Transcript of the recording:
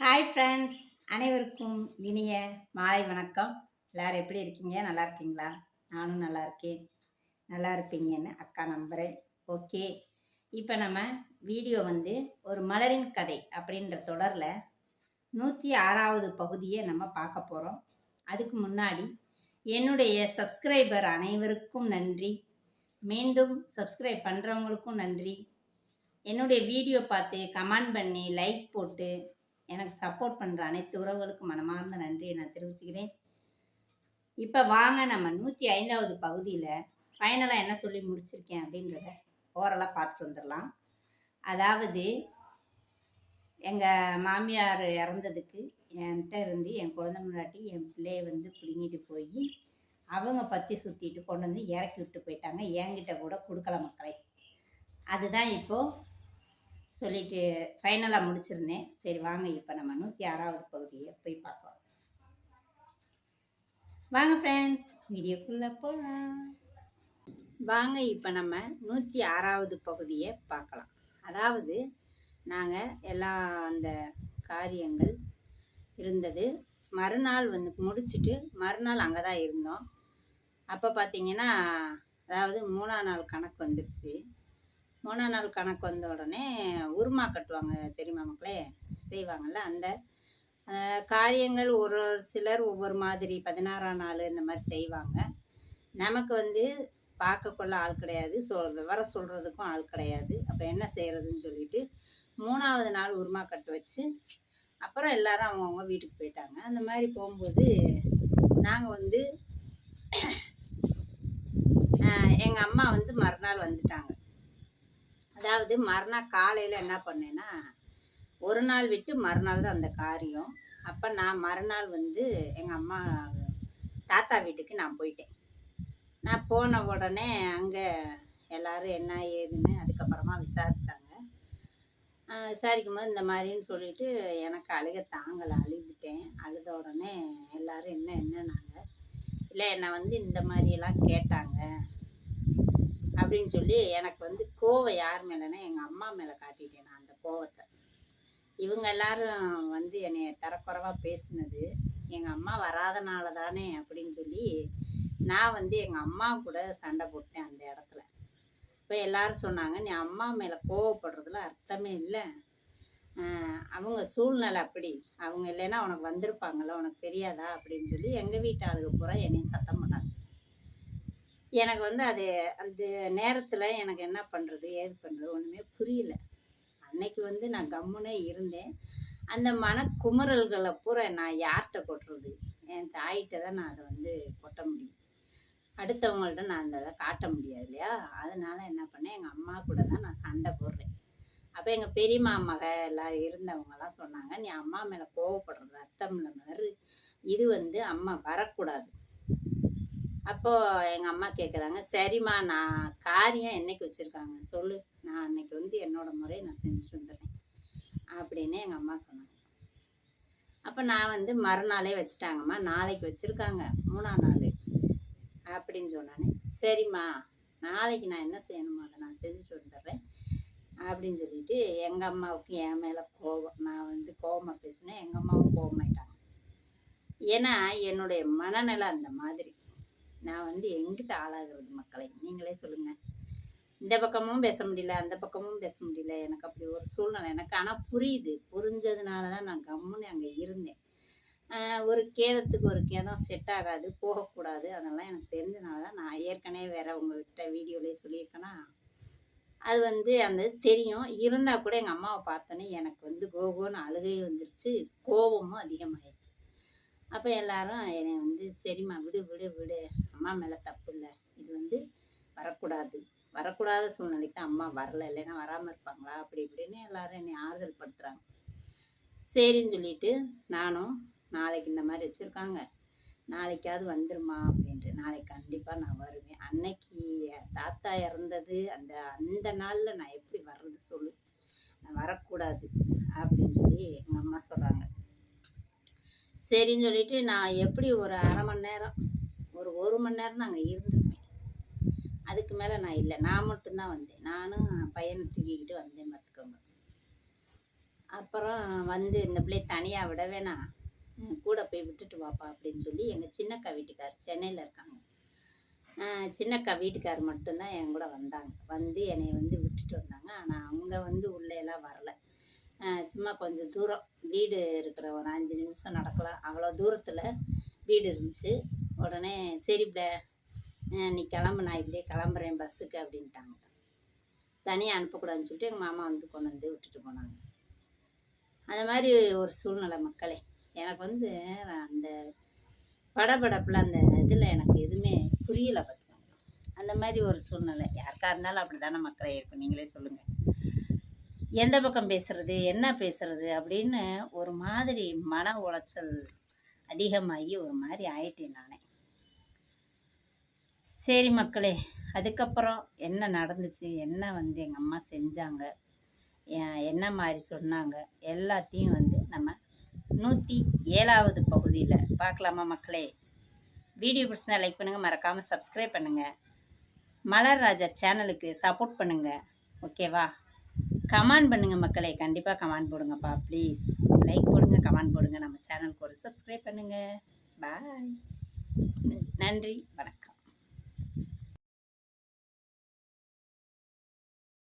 Hi friends அனைவருக்கும் இனிய மாலை வணக்கம். எல்லாரும் எப்படி இருக்கீங்க? நல்லா இருக்கீங்களா? நானும் நல்லா இருக்கேன். நல்லா இருப்பீங்கன்னு அக்கா நம்புகிறேன் ஓகே இப்போ நம்ம வீடியோ வந்து ஒரு மலரின் கதை அப்படின்ற தொடரில் நூற்றி ஆறாவது பகுதியை நம்ம பார்க்க போகிறோம் அதுக்கு முன்னாடி என்னுடைய சப்ஸ்கிரைபர் அனைவருக்கும் நன்றி. மீண்டும் சப்ஸ்கிரைப் பண்ணுறவங்களுக்கும் நன்றி. என்னுடைய வீடியோ பார்த்து கமெண்ட் பண்ணி லைக் போட்டு எனக்கு சப்போர்ட் பண்ணுற அனைத்து உறவுகளுக்கும் மனமார்ந்த நன்றியை நான் தெரிவிச்சுக்கிறேன். இப்போ வாங்க நம்ம நூற்றி ஐந்தாவது பகுதியில் ஃபைனலாக என்ன சொல்லி முடிச்சிருக்கேன் அப்படின்றத ஓரலாக பார்த்துட்டு வந்துடலாம். அதாவது எங்கள் மாமியார் இறந்ததுக்கு என்கிட்ட இருந்து என் குழந்தை முன்னாடி என் பிள்ளைய வந்து பிடுங்கிட்டு போய் அவங்க பற்றி சுற்றிட்டு கொண்டு வந்து இறக்கி விட்டு போயிட்டாங்க. என்கிட்ட கூட கொடுக்கல மக்களை. அதுதான் இப்போது சொல்லிட்டு ஃபைனலாக முடிச்சிருந்தேன். சரி வாங்க இப்போ நம்ம நூற்றி ஆறாவது பகுதியை போய் பார்க்கலாம். வாங்க ஃப்ரெண்ட்ஸ் வீடியோக்குள்ளே போகலாம் வாங்க இப்போ நம்ம நூற்றி ஆறாவது பகுதியை பார்க்கலாம். அதாவது நாங்கள் எல்லா அந்த காரியங்கள் இருந்தது. மறுநாள் வந்து முடிச்சுட்டு மறுநாள் அங்கே தான் இருந்தோம். அப்போ பார்த்தீங்கன்னா அதாவது மூணாம் நாள் கணக்கு வந்துடுச்சு மூணாம் நாள் கணக்கு வந்த உடனே உருமா கட்டுவாங்க தெரியுமா மக்களே? செய்வாங்கள்ல அந்த காரியங்கள் ஒரு ஒரு சிலர் ஒவ்வொரு மாதிரி பதினாறாம் நாள் இந்த மாதிரி செய்வாங்க. நமக்கு வந்து பார்க்கக்குள்ள ஆள் கிடையாது சொல் விவரம் சொல்கிறதுக்கும் ஆள் கிடையாது. அப்போ என்ன செய்கிறதுன்னு சொல்லிட்டு மூணாவது நாள் உருமா கட்டு வச்சு அப்புறம் எல்லாரும் அவங்கவுங்க வீட்டுக்கு போயிட்டாங்க. அந்த மாதிரி போகும்போது நாங்கள் வந்து எங்கள் அம்மா வந்து மறுநாள் வந்துட்டாங்க. அதாவது மறுநாள் காலையில் என்ன பண்ணேன்னா ஒரு நாள் விட்டு மறுநாள் தான் அந்த காரியம். அப்போ நான் மறுநாள் வந்து எங்கள் அம்மா தாத்தா வீட்டுக்கு நான் போயிட்டேன். நான் போன உடனே அங்கே எல்லோரும் என்ன ஏதுன்னு அதுக்கப்புறமா விசாரித்தாங்க விசாரிக்கும் போது இந்த மாதிரின்னு சொல்லிட்டு எனக்கு அழுக தாங்கலை அழுதுட்டேன். அழுத உடனே எல்லோரும் என்ன என்னன்னாங்க இல்லை என்னை வந்து இந்த மாதிரியெல்லாம் கேட்டாங்க. அப்படின்னு சொல்லி எனக்கு வந்து கோவம் யார் மேலேன்னா எங்கள் அம்மா மேலே காட்டிட்டேன் நான் அந்த கோவத்தை. இவங்க எல்லாரும் வந்து என்னை தரக்குறைவாக பேசினது எங்கள் அம்மா வராதனால தானே அப்படின்னு சொல்லி நான் வந்து எங்கள் அம்மா கூட சண்டை போட்டேன் அந்த இடத்துல. இப்போ எல்லாரும் சொன்னாங்க நீ அம்மா மேலே கோவப்படுறதுல அர்த்தமே இல்லை. அவங்க சூழ்நிலை அப்படி. அவங்க இல்லைன்னா உனக்கு வந்திருப்பாங்கல்ல உனக்கு தெரியாதா? அப்படின்னு சொல்லி எங்கள் வீட்டு ஆளுக்கு பூரா என்னையும் சத்தம் பண்ணாங்க எனக்கு வந்து அது அந்த நேரத்தில் எனக்கு என்ன பண்ணுறது ஏது பண்ணுறது ஒன்றுமே புரியல. அன்னைக்கு வந்து நான் கம்முனே இருந்தேன். அந்த மன பூரா நான் யார்கிட்ட கொட்டுறது? என் தாயிட்ட தான் நான் அதை வந்து கொட்ட முடியும். அடுத்தவங்கள்ட்ட நான் அந்த அதை காட்ட முடியாது இல்லையா? அதனால் என்ன பண்ணேன் எங்கள் அம்மா கூட தான் நான் சண்டை போடுறேன். அப்போ எங்கள் பெரியம்மா மக எல்லாரும் இருந்தவங்கலாம் சொன்னாங்க நீ அம்மா மேலே கோவப்படுறது அர்த்தம் மாதிரி இது வந்து அம்மா வரக்கூடாது. அப்போது எங்கள் அம்மா கேட்குறாங்க சரிம்மா நான் காரியம் என்னைக்கு வச்சுருக்காங்க? சொல்லு. நான் அன்னைக்கு வந்து என்னோட முறையை நான் செஞ்சுட்டு வந்துடுறேன். அப்படின்னு எங்கள் அம்மா சொன்னாங்க. அப்போ நான் வந்து மறுநாளே வச்சுட்டாங்கம்மா நாளைக்கு வச்சுருக்காங்க மூணாம் நாள். அப்படின்னு சொன்னானே சரிம்மா நாளைக்கு நான் என்ன செய்யணுமோ அதை நான் செஞ்சுட்டு வந்துடுறேன். அப்படின்னு சொல்லிட்டு எங்கள் அம்மாவுக்கு என் மேலே கோபம் நான் வந்து கோபமாக பேசினேன் எங்கள் அம்மாவும் கோபமாயிட்டாங்க. ஏன்னா என்னுடைய மனநிலை அந்த மாதிரி. நான் வந்து எங்கிட்ட ஆளாகிறது மக்களை. நீங்களே சொல்லுங்கள் இந்த பக்கமும் பேச முடியல அந்த பக்கமும் பேச முடியல. எனக்கு அப்படி ஒரு சூழ்நிலை. எனக்கு ஆனால் புரியுது. புரிஞ்சதுனால தான் நான் கம்முன்னு அங்கே இருந்தேன். ஒரு கேதத்துக்கு ஒரு கேதம் செட் ஆகாது போகக்கூடாது. அதெல்லாம் எனக்கு தெரிஞ்சனால தான் நான் ஏற்கனவே வேற உங்கள்கிட்ட வீடியோலேயே சொல்லியிருக்கேன்னா அது வந்து அந்த தெரியும். இருந்தால் கூட எங்கள் அம்மாவை பார்த்தோன்னே எனக்கு வந்து கோகோன்னு அழுகை வந்துருச்சு. கோபமும் அதிகமாகிடுச்சு அப்போ எல்லாரும் என்னை வந்து சரிம்மா விடு விடு விடு. அம்மா மேலே தப்பு இல்லை. இது வந்து வரக்கூடாது. வரக்கூடாத சூழ்நிலைக்கு அம்மா வரல. இல்லைன்னா வராமல் இருப்பாங்களா? அப்படி இப்படின்னு எல்லாரும் என்னை ஆறுதல் படுத்துகிறாங்க சரின்னு சொல்லிட்டு நானும் நாளைக்கு இந்த மாதிரி வச்சுருக்காங்க. நாளைக்காவது வந்துருமா அப்படின்ட்டு. நாளைக்கு கண்டிப்பாக நான் வருவேன். அன்னைக்கு தாத்தா இறந்தது அந்த அந்த நாளில் நான் எப்படி வர்றது சொல்லு நான் வரக்கூடாது அப்படின்னு சொல்லி எங்கள் அம்மா சொல்கிறாங்க சரின்னு சொல்லிட்டு நான் எப்படி ஒரு அரை மணி நேரம் ஒரு ஒரு மணி நேரம் நாங்கள் இருந்திருப்பேன் அதுக்கு மேலே நான் இல்லை. நான் மட்டும்தான் வந்தேன். நானும் பையனை தூக்கிக்கிட்டு வந்தேன் பார்த்துக்கோங்க. அப்புறம் வந்து இந்த பிள்ளையை தனியாக விட வேணாம். கூட போய் விட்டுட்டு வாப்பா அப்படின்னு சொல்லி எங்கள் சின்னக்கா வீட்டுக்கார் சென்னையில் இருக்காங்க. சின்னக்கா வீட்டுக்கார் மட்டும்தான் என் கூட வந்தாங்க. வந்து என்னை வந்து விட்டுட்டு வந்தாங்க. ஆனால் அவங்க வந்து உள்ளே எல்லாம் வரலை. சும்மா கொஞ்சம் தூரம். வீடு இருக்கிற ஒரு அஞ்சு நிமிஷம் நடக்கலாம் அவ்வளோ தூரத்தில் வீடு இருந்துச்சு. உடனே சரி பிள்ளை நீ கிளம்பு நான் இப்படியே கிளம்புறேன் பஸ்ஸுக்கு அப்படின்ட்டாங்க. தனியாக அனுப்பக்கூடாதுன்னு சொல்லிட்டு எங்கள் மாமா வந்து கொண்டு வந்து விட்டுட்டு போனாங்க. அந்த மாதிரி ஒரு சூழ்நிலை மக்களே. எனக்கு வந்து அந்த படபடப்பில் அந்த இதில் எனக்கு எதுவுமே புரியலை பார்த்துக்கோங்க அந்த மாதிரி ஒரு சூழ்நிலை. யாருக்காக இருந்தாலும் அப்படி தானே மக்களே இருக்கும். நீங்களே சொல்லுங்கள் எந்த பக்கம் பேசுறது என்ன பேசுறது அப்படின்னு ஒரு மாதிரி மன உளைச்சல் அதிகமாகி ஒரு மாதிரி ஆயிட்டேன் நானே. சரி மக்களே அதுக்கப்புறம் என்ன நடந்துச்சு என்ன வந்து எங்கள் அம்மா செஞ்சாங்க என்ன மாதிரி சொன்னாங்க எல்லாத்தையும் வந்து நம்ம நூற்றி ஏழாவது பகுதியில் பார்க்கலாமா மக்களே? வீடியோ பிடிச்சிருந்தா லைக் பண்ணுங்கள் மறக்காமல் சப்ஸ்கிரைப் பண்ணுங்கள் மலர் ராஜா சேனலுக்கு சப்போர்ட் பண்ணுங்கள் ஓகேவா கமெண்ட் பண்ணுங்கள் மக்களே. கண்டிப்பாக கமெண்ட் போடுங்கப்பா ப்ளீஸ் லைக் போடுங்க கமெண்ட் போடுங்க. நம்ம சேனலுக்கு ஒரு சப்ஸ்கிரைப் பண்ணுங்கள் பாய் நன்றி வணக்கம்.